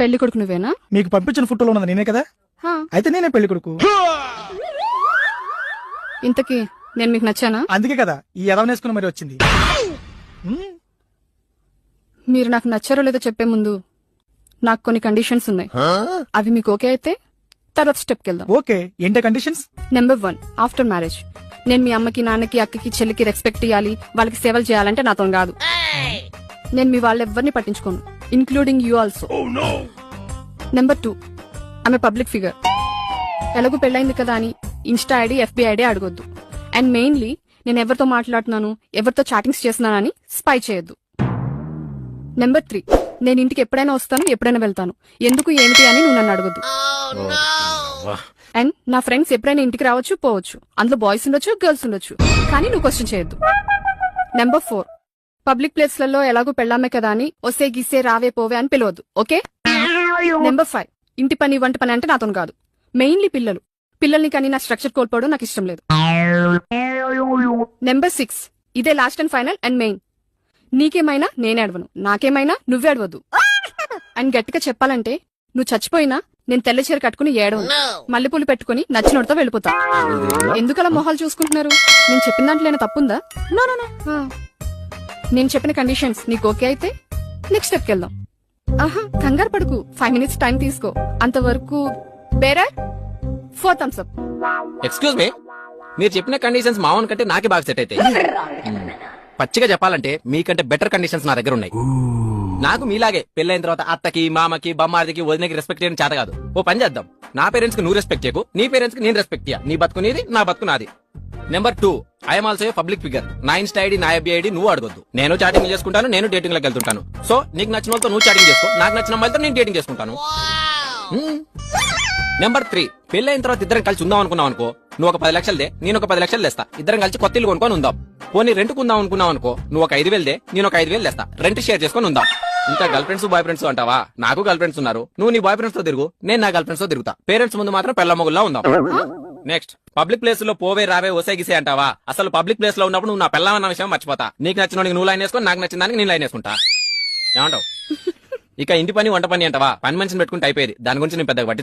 పెళ్ళి కొడుకు నువ్వేనా? మీకు పంపించిన ఫోటోలో ఉన్నది నేనే కదా? హా, అయితే నేనే పెళ్ళి కొడుకు. ఇంతకీ నేను మీకు నచ్చానా? అందుకే కదా ఈ ఎదవనేసుకుని మరి వచ్చింది. హ్మ్, మీరు నాకు నచ్చారో లేదో చెప్పే ముందు నాకు కొన్ని కండిషన్స్ ఉన్నాయి. అవి మీకు ఓకే అయితే తర్వాత స్టెప్కి వెళ్దాం ఓకే ఏంటే conditions number one after marriage నేను మీ అమ్మకి నాన్నకి అక్కకి చెల్లికి రెస్పెక్ట్ ఇవ్వాలి వాళ్ళకి సేవలు చేయాలంటే నాతో కాదు. నేను మీ వాళ్ళెవ్వరిని పట్టించుకోను. Including you also number two ఆమె పబ్లిక్ ఫిగర్ ఎలాగో పెళ్ళైంది కదా అని ఇన్స్టా ఐడి ఎఫ్బి ఐడి అడగొద్దు. అండ్ మెయిన్లీ నేను ఎవరితో మాట్లాడుతున్నాను ఎవరితో చాటింగ్స్ చేస్తున్నానని స్పై చేయొద్దు. నెంబర్ త్రీ నేను ఇంటికి ఎప్పుడైనా వస్తాను ఎప్పుడైనా వెళ్తాను. ఎందుకు ఏమిటి అని నువ్వు నన్ను అడగొద్దు. అండ్ నా ఫ్రెండ్స్ ఎప్పుడైనా ఇంటికి రావచ్చు పోవచ్చు. అందులో బాయ్స్ ఉండొచ్చు గర్ల్స్ ఉండొచ్చు. కానీ నువ్వు క్వశ్చన్ చేయొద్దు. నెంబర్ ఫోర్ పబ్లిక్ ప్లేస్లలో ఎలాగో పెళ్ళామే కదా అని ఒసే గిసే రావే పోవే అని పిలవద్దు ఓకే? నెంబర్ ఫైవ్ ఇంటి పని వంట పని అంటే నాతో కాదు. మెయిన్లీ పిల్లలు. పిల్లల్ని కానీ నా స్ట్రక్చర్ కోల్పోవడం నాకు ఇష్టం లేదు. నెంబర్ సిక్స్ ఇదే last and final and main నీకేమైనా నేనే అడవను. నాకేమైనా నువ్వే అడవద్దు. అండ్ గట్టిగా చెప్పాలంటే నువ్వు చచ్చిపోయినా నేను తెల్ల చీర కట్టుకుని ఏడవను. మల్లెపూలు పెట్టుకుని నచ్చినోడితో వెళ్ళిపోతా. ఎందుకలా మొహాలు చూసుకుంటున్నారు? నేను చెప్పిన దాంట్లో ఏమైనా తప్పుందా? నో నో నో నేను చెప్పిన కండిషన్స్ నీకు ఓకే అయితే నెక్స్ట్ స్టెప్కి వెళ్దాం. ఆహా కంగారు పడుకు. ఫైవ్ మినిట్స్ టైం తీసుకో. అంతవరకు bearer four Thums Up excuse me మీరు చెప్పిన కండిషన్స్ మావన్ కంటే నాకే బాగా సెట్ అయితే పచ్చిగా చెప్పాలంటే మీకంటే బెటర్ కండిషన్స్ నా దగ్గర ఉన్నాయి. నాకు మీలాగే పెళ్ళైన తర్వాత అత్తకి మామకి బొమ్మారికి వదినకి రెస్పెక్ట్ చేయడం చేత కాదు. ఓ పని చేద్దాం. నా పేరెంట్స్కి నువ్వు రెస్పెక్ట్ చేయకు నీ పేరెంట్స్కి నేను రెస్పెక్ట్ చేయ నీ బతుకు నీది నా బతుకు నాది. Number two I'm also public figure నా ఇన్స్టా ఐడి నా ఎఫ్బి ఐడి నువ్వు అడగొద్దు. నేను చాటింగ్ చేసుకుంటాను నేను డేటింగ్లోకి వెళ్తుంటాను. సో నీకు నచ్చిన వాళ్ళతో నువ్వు చాటింగ్ చేసుకో నాకు నచ్చిన అమ్మాయిలతో నేను డేటింగ్ చేసుకుంటాను. నెంబర్ త్రీ పెళ్ళైన తర్వాత ఇద్దరం కలిసి ఉందాం అనుకున్నాం అనుకో నువ్వు ఒక పది లక్షలదే నేను ఒక పది లక్షలు తెస్తా. ఇద్దరం కలిసి కొత్త ఇల్లు కొనుక్కొని ఉందాం. పోనీ రెంట్ కుందాం అనుకున్నాం అనుకో నువ్వు ఒక ఐదు వేలదే నేను ఒక ఐదు వేలు తెస్తా. రెంట్ షేర్ చేసుకొని ఉందాం. ఇంకా గర్ల్ ఫ్రెండ్స్ బాయ్ ఫ్రెండ్స్ అంటావా? నాకు గర్ల్ ఫ్రెండ్స్ ఉన్నారు. నువ్వు నీ బాయ్ ఫ్రెండ్స్తో తిరుగు నేను నా గర్ల్ ఫ్రెండ్స్తో తిరుగుతా. పేరెంట్స్ ముందు మాత్రం పెళ్ళ మొగుల్లా ఉందాం. నెక్స్ట్ పబ్లిక్ ప్లేస్లో పోవే రావే ఒసేగిసే అంటావా? అసలు పబ్లిక్ ప్లేస్లో ఉన్నప్పుడు నువ్వు నా పెళ్ళమన్న విషయం మర్చిపోతా. నీకు నచ్చిన నువ్వు లైన్ వేసుకొని నాకు నచ్చిన దానికి నేను లైన్ వేసుకుంటా. ఏమంటావు? ఇక ఇంటి పని వంట పని అంటావా? పని మనిషిని పెట్టుకుంటే అయిపోయేది. దాని గురించి నేను పెద్దగా పట్టించుకో